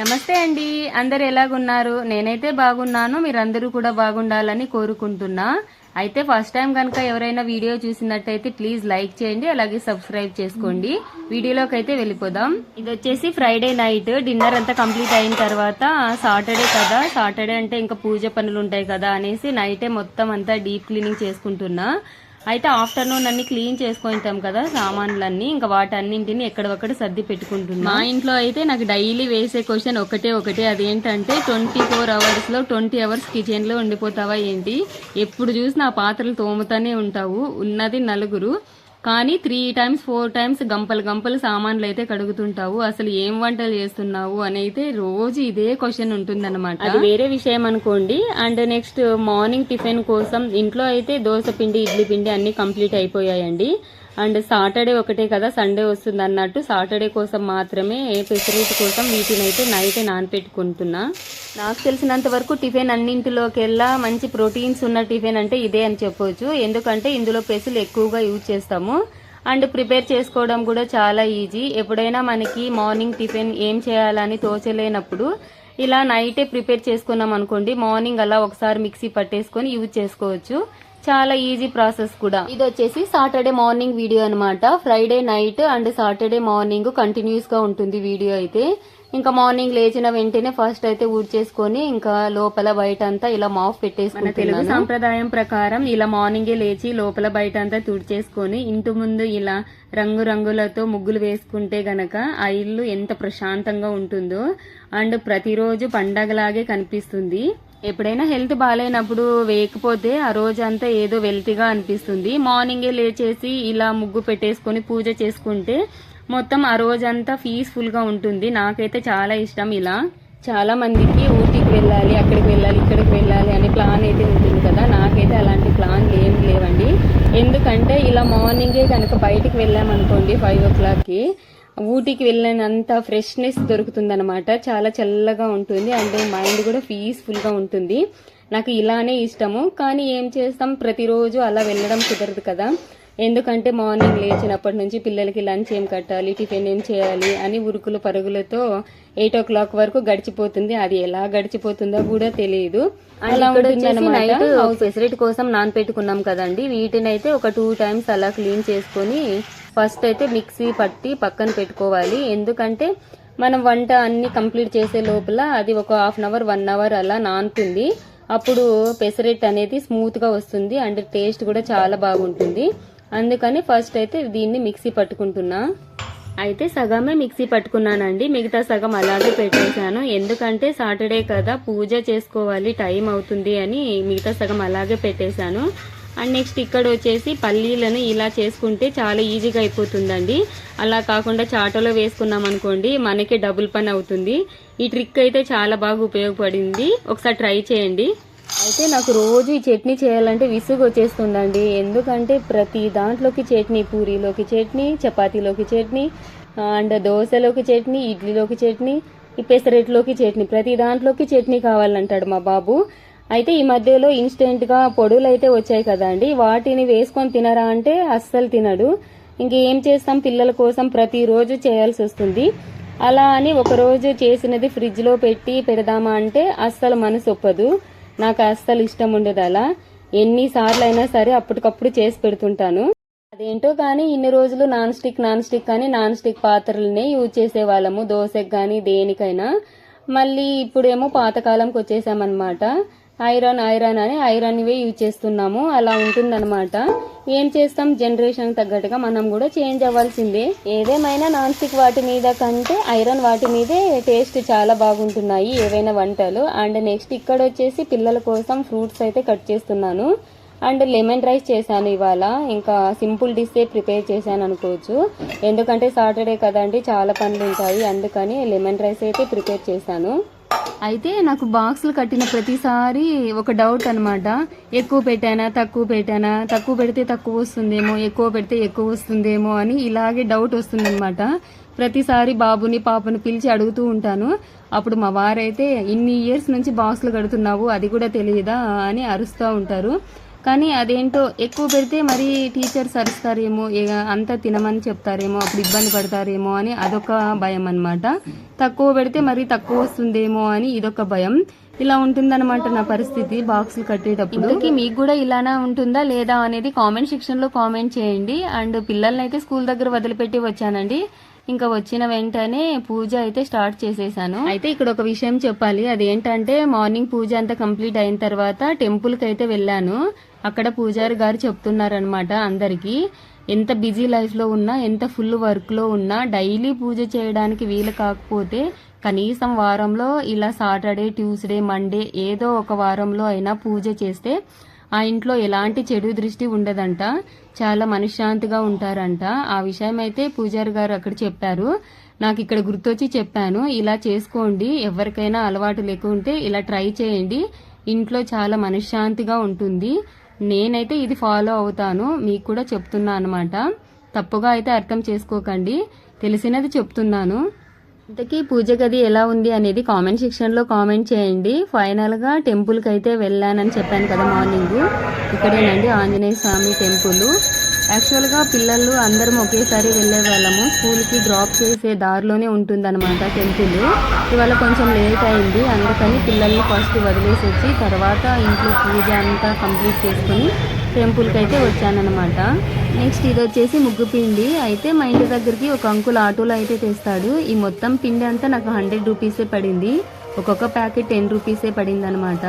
నమస్తే అండి. అందరు ఎలాగున్నారు? నేనైతే బాగున్నాను. మీరందరూ కూడా బాగుండాలని కోరుకుంటున్నా. అయితే ఫస్ట్ టైం కనుక ఎవరైనా వీడియో చూసినట్టయితే ప్లీజ్ లైక్ చేయండి అలాగే సబ్స్క్రైబ్ చేసుకోండి. వీడియోలోకి అయితే వెళ్ళిపోదాం. ఇది వచ్చేసి ఫ్రైడే నైట్. డిన్నర్ అంతా కంప్లీట్ అయిన తర్వాత సాటర్డే కదా. సాటర్డే అంటే ఇంకా పూజ పనులు ఉంటాయి కదా అనేసి నైటే మొత్తం అంతా డీప్ క్లీనింగ్ చేసుకుంటున్నా. అయితే ఆఫ్టర్నూన్ అన్ని క్లీన్ చేసుకుంటాం కదా సామాన్లన్నీ ఇంకా వాటన్నింటిని ఎక్కడొక్కడ సర్ది పెట్టుకుంటున్నా. మా ఇంట్లో అయితే నాకు డైలీ వేసే క్వశ్చన్ ఒకటే ఒకటే. అదేంటంటే ట్వంటీ ఫోర్ అవర్స్లో ట్వంటీ అవర్స్ కిచెన్లో ఉండిపోతావా ఏంటి? ఎప్పుడు చూసినా ఆ పాత్రలు తోముతానే ఉంటావు. ఉన్నది నలుగురు. కానీ త్రీ టైమ్స్ ఫోర్ టైమ్స్ గంపలు గంపలు సామాన్లు అయితే కడుగుతుంటావు. అసలు ఏం వంటలు చేస్తున్నావు అని అయితే రోజు ఇదే క్వశ్చన్ ఉంటుందన్నమాట. అది వేరే విషయం అనుకోండి. అండ్ నెక్స్ట్ మార్నింగ్ టిఫిన్ కోసం ఇంట్లో అయితే దోశ పిండి ఇడ్లీ పిండి అన్ని కంప్లీట్ అయిపోయాయండి. అండ్ సాటర్డే ఒకటే కదా సండే వస్తుంది అన్నట్టు. సాటర్డే కోసం మాత్రమే ఫెసిలిటీ కోసం వీటిని అయితే నైట్ నానపెట్టుకుంటున్నా. నాకు తెలిసినంత వరకు టిఫిన్ అన్నింటిలోకెల్లా మంచి ప్రోటీన్స్ ఉన్న టిఫిన్ అంటే ఇదే అని చెప్పొచ్చు. ఎందుకంటే ఇందులో పెసులు ఎక్కువగా యూజ్ చేస్తాము. అండ్ ప్రిపేర్ చేసుకోవడం కూడా చాలా ఈజీ. ఎప్పుడైనా మనకి మార్నింగ్ టిఫిన్ ఏం చేయాలని తోచలేనప్పుడు ఇలా నైటే ప్రిపేర్ చేసుకున్నాం అనుకోండి మార్నింగ్ అలా ఒకసారి మిక్సీ పట్టేసుకొని యూజ్ చేసుకోవచ్చు. చాలా ఈజీ ప్రాసెస్ కూడా. ఇది వచ్చేసి సాటర్డే మార్నింగ్ వీడియో అన్నమాట. Friday night and Saturday morning కంటిన్యూస్గా ఉంటుంది వీడియో అయితే. ఇంకా మార్నింగ్ లేచిన వెంటనే ఫస్ట్ అయితే ఊడ్చేసుకొని ఇంకా లోపల బయట అంతా ఇలా మాఫ్ పెట్టేసుకుని తెలుగు సాంప్రదాయం ప్రకారం ఇలా మార్నింగే లేచి లోపల బయట అంతా తుడిచేసుకొని ఇంటి ముందు ఇలా రంగు రంగులతో ముగ్గులు వేసుకుంటే గనక ఆ ఇల్లు ఎంత ప్రశాంతంగా ఉంటుందో. అండ్ ప్రతిరోజు పండగలాగే కనిపిస్తుంది. ఎప్పుడైనా హెల్త్ బాగాలేనప్పుడు వేయకపోతే ఆ రోజంతా ఏదో వెల్తీగా అనిపిస్తుంది. మార్నింగే లేచేసి ఇలా ముగ్గు పెట్టేసుకొని పూజ చేసుకుంటే మొత్తం ఆ రోజంతా పీస్ఫుల్గా ఉంటుంది. నాకైతే చాలా ఇష్టం ఇలా. చాలా మందికి ఊటీకి వెళ్ళాలి అక్కడికి వెళ్ళాలి ఇక్కడికి వెళ్ళాలి అనే ప్లాన్ అయితే ఉంటుంది కదా. నాకైతే అలాంటి ప్లాన్లు ఏం లేవండి. ఎందుకంటే ఇలా మార్నింగే కనుక బయటికి వెళ్ళామనుకోండి ఫైవ్ ఓ క్లాక్కి ఊటీకి వెళ్ళినంత ఫ్రెష్నెస్ దొరుకుతుంది అనమాట చాలా చల్లగా ఉంటుంది. అండ్ మైండ్ కూడా పీస్ఫుల్గా ఉంటుంది. నాకు ఇలానే ఇష్టము. కానీ ఏం చేస్తాం? ప్రతిరోజు అలా వెళ్ళడం కుదరదు కదా. ఎందుకంటే మార్నింగ్ లేచినప్పటి నుంచి పిల్లలకి లంచ్ ఏం కట్టాలి? టిఫిన్ ఏం చేయాలి? అని ఉరుకులు పరుగులతో ఎయిట్ ఓ క్లాక్ వరకు గడిచిపోతుంది. అది ఎలా గడిచిపోతుందో కూడా తెలియదు. అలా నైట్ ఫెసిలిటీ కోసం నానపెట్టుకున్నాం కదండి. వీటిని అయితే ఒక టూ టైమ్స్ అలా క్లీన్ చేసుకొని ఫస్ట్ అయితే మిక్సీ పట్టి పక్కన పెట్టుకోవాలి. ఎందుకంటే మనం వంట అన్ని కంప్లీట్ చేసే లోపల అది ఒక half an hour one hour అలా నానుతుంది. అప్పుడు పెసరెట్ అనేది స్మూత్గా వస్తుంది అండ్ టేస్ట్ కూడా చాలా బాగుంటుంది. అందుకని ఫస్ట్ అయితే దీన్ని మిక్సీ పట్టుకుంటున్నా. అయితే సగమే మిక్సీ పట్టుకున్నానండి. మిగతా సగం అలాగే పెట్టేశాను. ఎందుకంటే సాటర్డే కదా పూజ చేసుకోవాలి టైం అవుతుంది అని మిగతా సగం అలాగే పెట్టేశాను. అండ్ నెక్స్ట్ ఇక్కడ వచ్చేసి పల్లీలను ఇలా చేసుకుంటే చాలా ఈజీగా అయిపోతుందండి. అలా కాకుండా చాటలో వేసుకున్నాం అనుకోండి మనకి డబుల్ పని అవుతుంది. ఈ ట్రిక్ అయితే చాలా బాగా ఉపయోగపడింది. ఒకసారి ట్రై చేయండి. అయితే నాకు రోజు ఈ చట్నీ చేయాలంటే విసుగు వచ్చేస్తుందండి. ఎందుకంటే ప్రతి దాంట్లోకి చట్నీ పూరీలోకి చట్నీ చపాతీలోకి చట్నీ అండ్ దోశలోకి చట్నీ ఇడ్లీలోకి చట్నీ ఈ పెసరెట్లోకి చట్నీ ప్రతి దాంట్లోకి చట్నీ కావాలంటాడు మా బాబు. అయితే ఈ మధ్యలో ఇన్స్టెంట్గా పొడులు అయితే వచ్చాయి కదండి. వాటిని వేసుకొని తినరా అంటే అస్సలు తినడు. ఇంకేం చేస్తాం? పిల్లల కోసం ప్రతిరోజు చేయాల్సి వస్తుంది. అలా అని ఒకరోజు చేసినది ఫ్రిడ్జ్లో పెట్టి పెడదామా అంటే అస్సలు మనసు ఒప్పదు. నాకు అస్సలు ఇష్టం ఉండదు అలా. ఎన్నిసార్లు అయినా సరే అప్పటికప్పుడు చేసి పెడుతుంటాను. అదేంటో కానీ ఇన్ని రోజులు నాన్ స్టిక్ నాన్ స్టిక్ కానీ నాన్ స్టిక్ పాత్రలనే యూజ్ చేసేవాళ్ళము. దోశకు కానీ దేనికైనా. మళ్ళీ ఇప్పుడేమో పాతకాలంకి వచ్చేసామన్నమాట. ఐరన్ ఐరన్ అని ఐరన్వే యూజ్ చేస్తున్నాము. అలా ఉంటుందన్నమాట. ఏం చేస్తాం? జనరేషన్ తగ్గట్టుగా మనం కూడా చేంజ్ అవ్వాల్సిందే. ఏదేమైనా నాన్ స్టిక్ వాటి మీద కంటే ఐరన్ వాటి మీదే టేస్ట్ చాలా బాగుంటున్నాయి ఏవైనా వంటలు. అండ్ నెక్స్ట్ ఇక్కడ వచ్చేసి పిల్లల కోసం ఫ్రూట్స్ అయితే కట్ చేస్తున్నాను. అండ్ లెమన్ రైస్ చేశాను ఇవాళ. ఇంకా సింపుల్ డిషే ప్రిపేర్ చేశాను అనుకోవచ్చు. ఎందుకంటే సాటర్డే కదండి చాలా పనులు ఉంటాయి. అందుకని లెమన్ రైస్ అయితే ప్రిపేర్ చేశాను. అయితే నాకు బాక్సులు కట్టిన ప్రతిసారి ఒక డౌట్ అనమాట ఎక్కువ పెట్టానా తక్కువ పెట్టానా? తక్కువ పెడితే తక్కువ వస్తుందేమో ఎక్కువ పెడితే ఎక్కువ వస్తుందేమో అని ఇలాగే డౌట్ వస్తుందన్నమాట. ప్రతిసారి బాబుని పాపని పిలిచి అడుగుతూ ఉంటాను. అప్పుడు మా వారైతే ఇన్ని ఇయర్స్ నుంచి బాక్సులు కడుతున్నావు అది కూడా తెలియదా? అని అరుస్తూ ఉంటారు. కానీ అదేంటో ఎక్కువ పెడితే మరి టీచర్స్ అరుస్తారేమో ఇక అంతా తినమని చెప్తారేమో అప్పుడు ఇబ్బంది పడతారేమో అని అదొక భయం అన్నమాట. తక్కువ పెడితే మరి తక్కువ వస్తుందేమో అని ఇదొక భయం. ఇలా ఉంటుందన్నమాట నా పరిస్థితి బాక్సులు కట్టేటప్పుడు. ఇంతకీ మీకు కూడా ఇలానే ఉంటుందా లేదా అనేది కామెంట్ సెక్షన్లో కామెంట్ చేయండి. అండ్ పిల్లల్ని అయితే స్కూల్ దగ్గర వదిలిపెట్టి వచ్చానండి. ఇంకా వచ్చిన వెంటనే పూజ అయితే స్టార్ట్ చేసేసాను. అయితే ఇక్కడ ఒక విషయం చెప్పాలి. అదేంటంటే మార్నింగ్ పూజ అంతా కంప్లీట్ అయిన తర్వాత టెంపుల్కి అయితే వెళ్ళాను. అక్కడ పూజారి గారు చెప్తున్నారనమాట అందరికీ. ఎంత బిజీ లైఫ్లో ఉన్నా ఎంత ఫుల్ వర్క్లో ఉన్నా డైలీ పూజ చేయడానికి వీలు కాకపోతే కనీసం వారంలో ఇలా సాటర్డే ట్యూస్డే మండే ఏదో ఒక వారంలో అయినా పూజ చేస్తే ఆ ఇంట్లో ఎలాంటి చెడు దృష్టి ఉండదంట. చాలా మనశ్శాంతిగా ఉంటారంట. ఆ విషయం అయితే పూజారి గారు అక్కడ చెప్పారు. నాకు ఇక్కడ గుర్తొచ్చి చెప్పాను. ఇలా చేసుకోండి. ఎవరికైనా అలవాటు లేకుంటే ఇలా ట్రై చేయండి. ఇంట్లో చాలా మనశ్శాంతిగా ఉంటుంది. నేనైతే ఇది ఫాలో అవుతాను మీకు కూడా చెప్తున్నా అనమాట తప్పుగా అయితే అర్థం చేసుకోకండి. తెలిసినది చెప్తున్నాను. ఇంతకీ పూజ గది ఎలా ఉంది అనేది కామెంట్ సెక్షన్లో కామెంట్ చేయండి. ఫైనల్గా టెంపుల్కి అయితే వెళ్ళానని చెప్పాను కదా మార్నింగ్. ఇక్కడేనండి ఆంజనేయ స్వామి టెంపుల్. యాక్చువల్గా పిల్లలు అందరం ఒకేసారి వెళ్ళే వాళ్ళము. స్కూల్కి డ్రాప్ చేసే దారిలోనే ఉంటుందన్నమాట టెంపుల్. ఇవాళ కొంచెం లేట్ అయింది. అందుకని పిల్లల్ని ఫస్ట్ వదిలేసి వచ్చి తర్వాత ఇంట్లో పూజ అంతా కంప్లీట్ చేసుకుని టెంపుల్కి అయితే వచ్చానమాట నెక్స్ట్ ఇది వచ్చేసి ముగ్గు పిండి. అయితే మా ఇంటి దగ్గరికి ఒక అంకుల్ ఆటోలో అయితే తెస్తాడు. ఈ మొత్తం పిండి అంతా నాకు హండ్రెడ్ రూపీసే పడింది. ఒక్కొక్క ప్యాకెట్ టెన్ రూపీసే పడింది అనమాట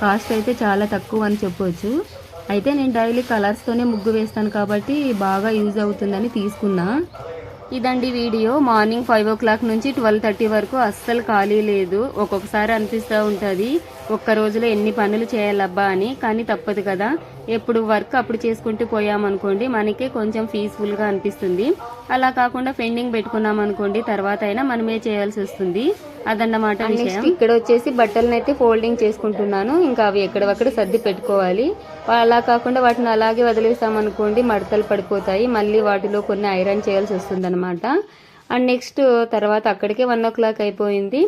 కాస్ట్ అయితే చాలా తక్కువ అని చెప్పొచ్చు. అయితే నేను డైలీ కలర్స్తోనే ముగ్గు వేస్తాను కాబట్టి బాగా యూజ్ అవుతుందని తీసుకున్నా. ఇదండి video. Morning five o'clock నుంచి ట్వెల్వ్ థర్టీ వరకు అస్సలు ఖాళీ లేదు. ఒక్కొక్కసారి అనిపిస్తూ ఉంటుంది. ఒక్క రోజులో ఎన్ని పనులు చేయాలబ్బా అని కానీ తప్పదు కదా. ఎప్పుడు వర్క్ అప్పుడు చేసుకుంటూ పోయామనుకోండి మనకే కొంచెం పీస్ఫుల్గా అనిపిస్తుంది. అలా కాకుండా పెండింగ్ పెట్టుకున్నాం అనుకోండి తర్వాత అయినా మనమే చేయాల్సి వస్తుంది. అదన్నమాట విషయం. ఇక్కడ వచ్చేసి బట్టలను అయితే ఫోల్డింగ్ చేసుకుంటున్నాను. ఇంకా అవి ఎక్కడవక్కడ సర్ది పెట్టుకోవాలి. అలా కాకుండా వాటిని అలాగే వదిలేస్తాం అనుకోండి మడతలు పడిపోతాయి. మళ్ళీ వాటిలో కొన్ని ఐరన్ చేయాల్సి వస్తుంది అనమాట అండ్ నెక్స్ట్ తర్వాత అక్కడికే వన్ ఓ క్లాక్ అయిపోయింది.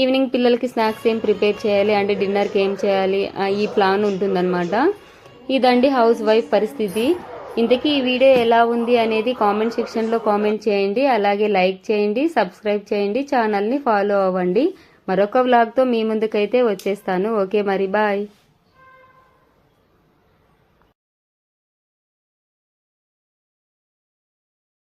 ఈవినింగ్ పిల్లలకి స్నాక్స్ ఏం ప్రిపేర్ చేయాలి? అంటే డిన్నర్కి ఏం చేయాలి? ఈ ప్లాన్ ఉంటుందన్నమాట. ఇదండి హౌస్ వైఫ్ పరిస్థితి. ఇంతకీ ఈ వీడియో ఎలా ఉంది అనేది కామెంట్ సెక్షన్లో కామెంట్ చేయండి. అలాగే లైక్ చేయండి సబ్స్క్రైబ్ చేయండి ఛానల్ని ఫాలో అవ్వండి. మరొక వ్లాగ్తో మీ ముందుకైతే వచ్చేస్తాను. ఓకే మరి బాయ్.